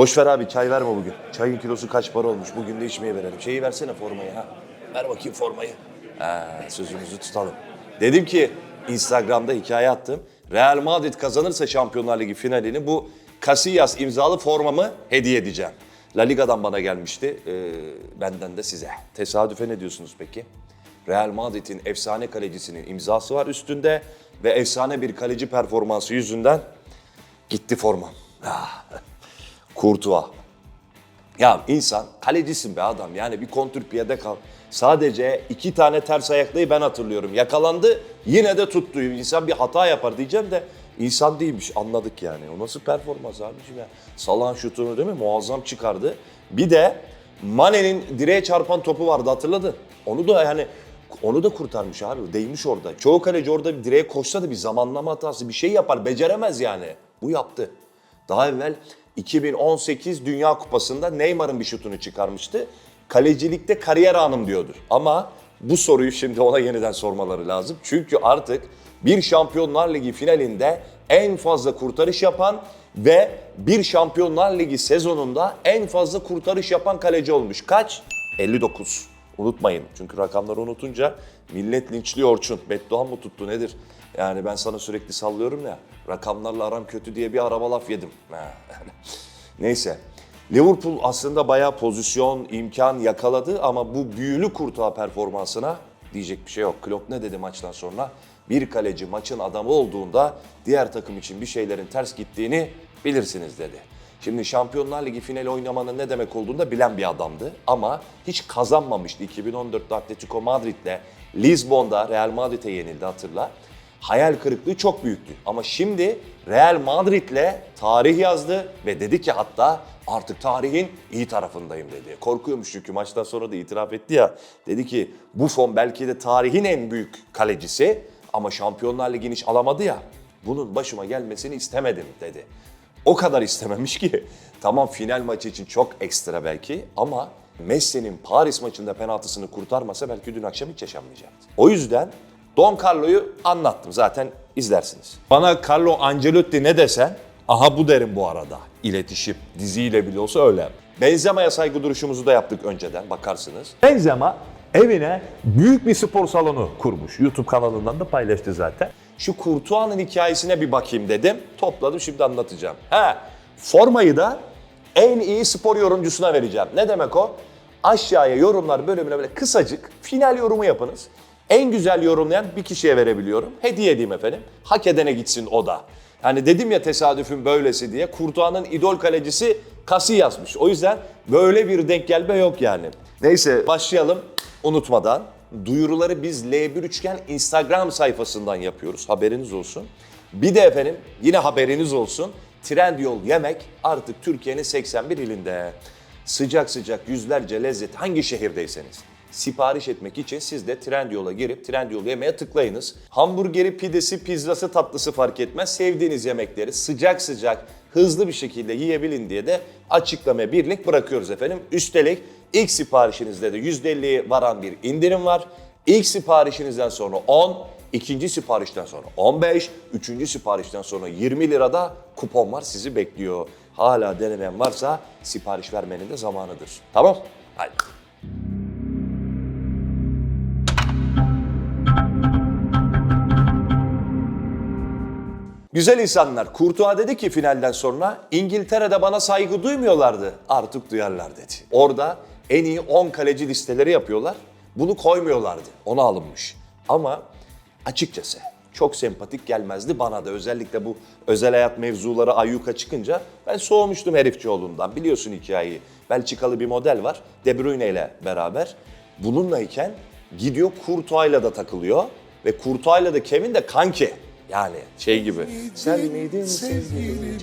Boş ver abi çay verme bugün. Çayın kilosu kaç para olmuş bugün de içmeye verelim. Şeyi versene formayı ha. Ver bakayım formayı. Ha, sözümüzü tutalım. Dedim ki Instagram'da hikaye attım. Real Madrid kazanırsa Şampiyonlar Ligi finalini bu Casillas imzalı formamı hediye edeceğim. La Liga'dan bana gelmişti. Ee, benden de size. Tesadüfe ne diyorsunuz peki? Real Madrid'in efsane kalecisinin imzası var üstünde ve efsane bir kaleci performansı yüzünden gitti formam. Courtois. Ya insan kalecisin be adam yani bir kontrpiyede kal. Sadece iki tane ters ayaklıyı ben hatırlıyorum. Yakalandı yine de tuttu. İnsan bir hata yapar diyeceğim de insan değilmiş anladık yani. O nasıl performans abiciğim ya. Salah'ın şutunu değil mi muazzam çıkardı. Bir de Mane'nin direğe çarpan topu vardı hatırladın. Onu da yani onu da kurtarmış abi. Değmiş orada. Çoğu kaleci orada bir direğe koşsa da bir zamanlama hatası bir şey yapar. Beceremez yani. Bu yaptı. Daha evvel 2018 Dünya Kupası'nda Neymar'ın bir şutunu çıkarmıştı. Kalecilikte kariyer anım diyordur. Ama bu soruyu şimdi ona yeniden sormaları lazım. Çünkü artık bir Şampiyonlar Ligi finalinde en fazla kurtarış yapan ve bir Şampiyonlar Ligi sezonunda en fazla kurtarış yapan kaleci olmuş. Kaç? 59. Unutmayın. Çünkü rakamları unutunca millet linçliyor Orçun. Bedduan mı tuttu nedir? Yani ben sana sürekli sallıyorum ya. Rakamlarla aram kötü diye bir araba laf yedim. Neyse. Liverpool aslında bayağı pozisyon, imkan yakaladı ama bu büyülü kurtağı performansına diyecek bir şey yok. Klopp ne dedi maçtan sonra? Bir kaleci maçın adamı olduğunda diğer takım için bir şeylerin ters gittiğini bilirsiniz dedi. Şimdi Şampiyonlar Ligi finali oynamanın ne demek olduğunu da bilen bir adamdı. Ama hiç kazanmamıştı. 2014'te Atletico Madrid'le Lisbon'da Real Madrid'e yenildi hatırla. Hayal kırıklığı çok büyüktü. Ama şimdi Real Madrid'le tarih yazdı ve dedi ki hatta artık tarihin iyi tarafındayım dedi. Korkuyormuş çünkü maçtan sonra da itiraf etti ya. Dedi ki Buffon belki de tarihin en büyük kalecisi ama Şampiyonlar Ligi'ni hiç alamadı ya. Bunun başıma gelmesini istemedim dedi. O kadar istememiş ki. Tamam final maçı için çok ekstra belki ama Messi'nin Paris maçında penaltısını kurtarmasa belki dün akşam hiç yaşanmayacaktı. O yüzden Don Carlo'yu anlattım zaten izlersiniz. Bana Carlo Ancelotti ne desen aha bu derim bu arada. İletişim diziyle bile olsa öyle. Benzema'ya saygı duruşumuzu da yaptık önceden bakarsınız. Benzema evine büyük bir spor salonu kurmuş. YouTube kanalından da paylaştı zaten. Şu Kurtuğa'nın hikayesine bir bakayım dedim. Topladım şimdi anlatacağım. He, formayı da en iyi spor yorumcusuna vereceğim. Ne demek o? Aşağıya yorumlar bölümüne böyle kısacık final yorumu yapınız. En güzel yorumlayan bir kişiye verebiliyorum. Hediye edeyim efendim. Hak edene gitsin o da. Yani dedim ya tesadüfün böylesi diye. Kurtuğa'nın idol kalecisi Kasi yazmış. O yüzden böyle bir denk gelme yok yani. Neyse başlayalım unutmadan. Duyuruları biz L1 Üçgen Instagram sayfasından yapıyoruz. Haberiniz olsun. Bir de efendim yine haberiniz olsun. Trendyol yemek artık Türkiye'nin 81 ilinde. Sıcak sıcak yüzlerce lezzet hangi şehirdeyseniz sipariş etmek için siz de Trendyol'a girip Trendyol yemeğe tıklayınız. Hamburgeri, pidesi, pizzası, tatlısı fark etmez. Sevdiğiniz yemekleri sıcak sıcak hızlı bir şekilde yiyebilin diye de açıklamaya bir link bırakıyoruz efendim. Üstelik ilk siparişinizde de %50'ye varan bir indirim var. İlk siparişinizden sonra 10, ikinci siparişten sonra 15, üçüncü siparişten sonra 20 lirada kupon var sizi bekliyor. Hala denemeyen varsa sipariş vermenin de zamanıdır. Tamam? Hadi. Güzel insanlar. Kurtuğa dedi ki finalden sonra İngiltere'de bana saygı duymuyorlardı. Artık duyarlar dedi. Orada en iyi 10 kaleci listeleri yapıyorlar. Bunu koymuyorlardı. Ona alınmış. Ama açıkçası çok sempatik gelmezdi bana da. Özellikle bu özel hayat mevzuları ayyuka çıkınca ben soğumuştum herifçioğlu'ndan. Biliyorsun hikayeyi. Belçikalı bir model var. De Bruyne ile beraber. Bununlayken gidiyor Kurtuğa'yla da takılıyor. Ve Kurtuğa'yla da Kevin de kanki. Yani şey gibi. Sen miydin sevgilim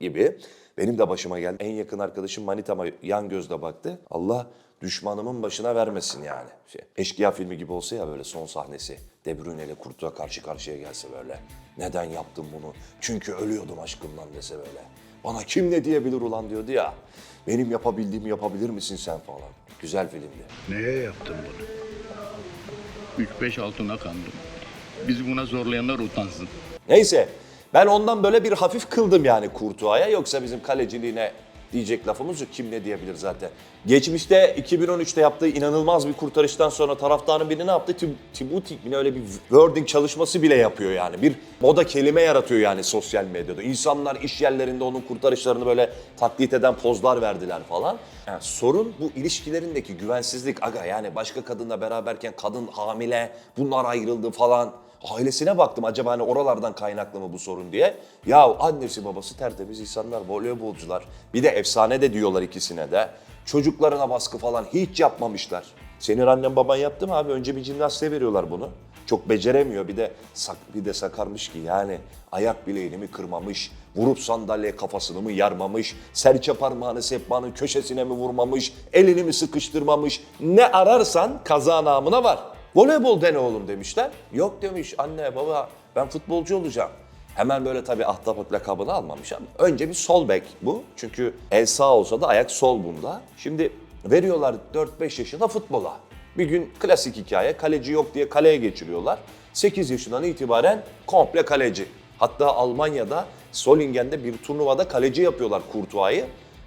gibi. Benim de başıma geldi. En yakın arkadaşım manitama yan gözle baktı. Allah düşmanımın başına vermesin yani. Şey, Eşkıya filmi gibi olsa ya böyle son sahnesi. De Bruyne ile Kurtuğa karşı karşıya gelse böyle. Neden yaptım bunu? Çünkü ölüyordum aşkımdan dese böyle. Bana kim ne diyebilir ulan diyordu ya. Benim yapabildiğimi yapabilir misin sen falan. Güzel filmdi. Neye yaptın bunu? 3-5 altına kandım. Bizi buna zorlayanlar utansın. Neyse ben ondan böyle bir hafif kıldım yani Kurtuğa'ya. Yoksa bizim kaleciliğine Diyecek lafımız yok. Kim ne diyebilir zaten. Geçmişte 2013'te yaptığı inanılmaz bir kurtarıştan sonra taraftarın biri ne yaptı? Tib- Tibutik mi öyle bir wording çalışması bile yapıyor yani. Bir moda kelime yaratıyor yani sosyal medyada. İnsanlar iş yerlerinde onun kurtarışlarını böyle taklit eden pozlar verdiler falan. Yani sorun bu ilişkilerindeki güvensizlik. Aga yani başka kadınla beraberken kadın hamile, bunlar ayrıldı falan. Ailesine baktım acaba hani oralardan kaynaklı mı bu sorun diye. Ya annesi babası tertemiz insanlar, voleybolcular. Bir de efsane de diyorlar ikisine de. Çocuklarına baskı falan hiç yapmamışlar. Senin annen baban yaptı mı abi? Önce bir jimnastiğe veriyorlar bunu. Çok beceremiyor bir de sak, bir de sakarmış ki yani ayak bileğini mi kırmamış, vurup sandalye kafasını mı yarmamış, serçe parmağını sehpanın köşesine mi vurmamış, elini mi sıkıştırmamış, ne ararsan kaza namına var. Voleybol dene oğlum demişler. Yok demiş anne baba ben futbolcu olacağım. Hemen böyle tabii ahtapot lakabını almamış ama önce bir sol bek bu. Çünkü el sağ olsa da ayak sol bunda. Şimdi veriyorlar 4-5 yaşında futbola. Bir gün klasik hikaye kaleci yok diye kaleye geçiriyorlar. 8 yaşından itibaren komple kaleci. Hatta Almanya'da Solingen'de bir turnuvada kaleci yapıyorlar Kurtuğa'yı.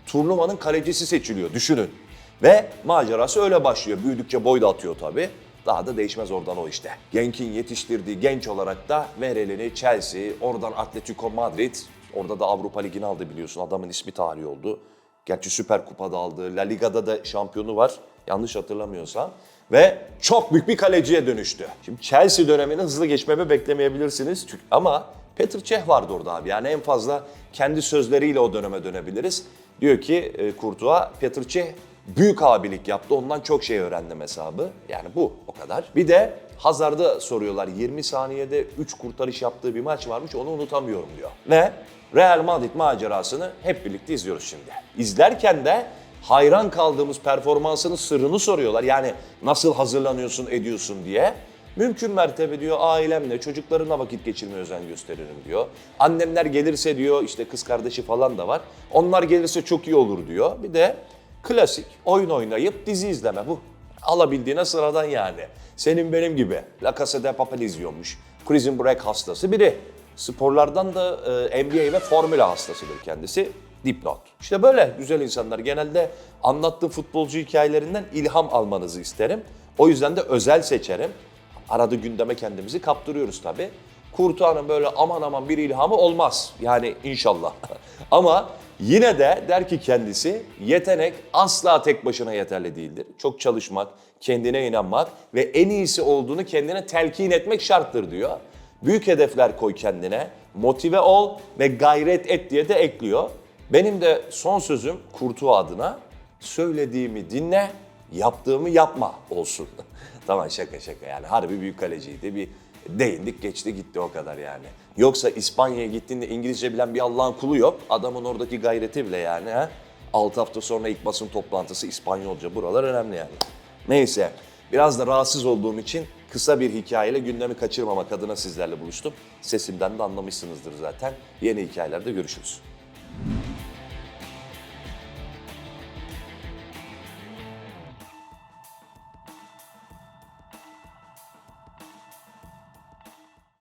Turnuvanın kalecisi seçiliyor düşünün. Ve macerası öyle başlıyor. Büyüdükçe boy da atıyor tabii. Daha da değişmez oradan o işte. Genk'in yetiştirdiği genç olarak da Merel'ini Chelsea, oradan Atletico Madrid, orada da Avrupa Ligi'ni aldı biliyorsun. Adamın ismi tarihi oldu. Gerçi Süper Kupa'da aldı. La Liga'da da şampiyonu var. Yanlış hatırlamıyorsam. Ve çok büyük bir kaleciye dönüştü. Şimdi Chelsea dönemini hızlı geçmemi beklemeyebilirsiniz. Çünkü- Ama Petr Cech vardı orada abi. Yani en fazla kendi sözleriyle o döneme dönebiliriz. Diyor ki e, Kurtuğa, Petr Cech büyük abilik yaptı. Ondan çok şey öğrendim hesabı. Yani bu o kadar. Bir de Hazard'ı soruyorlar. 20 saniyede 3 kurtarış yaptığı bir maç varmış. Onu unutamıyorum diyor. Ve Real Madrid macerasını hep birlikte izliyoruz şimdi. İzlerken de hayran kaldığımız performansının sırrını soruyorlar. Yani nasıl hazırlanıyorsun, ediyorsun diye. Mümkün mertebe diyor ailemle, çocuklarımla vakit geçirmeye özen gösteririm diyor. Annemler gelirse diyor işte kız kardeşi falan da var. Onlar gelirse çok iyi olur diyor. Bir de klasik oyun oynayıp dizi izleme bu. Alabildiğine sıradan yani. Senin benim gibi. La Casa de Papel izliyormuş. Prison Break hastası biri. Sporlardan da e, NBA ve Formula hastasıdır kendisi. Dipnot. İşte böyle güzel insanlar. Genelde anlattığım futbolcu hikayelerinden ilham almanızı isterim. O yüzden de özel seçerim. Arada gündeme kendimizi kaptırıyoruz tabii. Kurtuğa'nın böyle aman aman bir ilhamı olmaz. Yani inşallah. Ama yine de der ki kendisi yetenek asla tek başına yeterli değildir. Çok çalışmak, kendine inanmak ve en iyisi olduğunu kendine telkin etmek şarttır diyor. Büyük hedefler koy kendine, motive ol ve gayret et diye de ekliyor. Benim de son sözüm Kurtuğa adına söylediğimi dinle, yaptığımı yapma olsun. tamam şaka şaka yani harbi büyük kaleciydi. Bir değindik geçti gitti o kadar yani. Yoksa İspanya'ya gittiğinde İngilizce bilen bir Allah'ın kulu yok. Adamın oradaki gayreti bile yani. ha. 6 hafta sonra ilk basın toplantısı İspanyolca buralar önemli yani. Neyse biraz da rahatsız olduğum için kısa bir hikayeyle gündemi kaçırmamak adına sizlerle buluştum. Sesimden de anlamışsınızdır zaten. Yeni hikayelerde görüşürüz.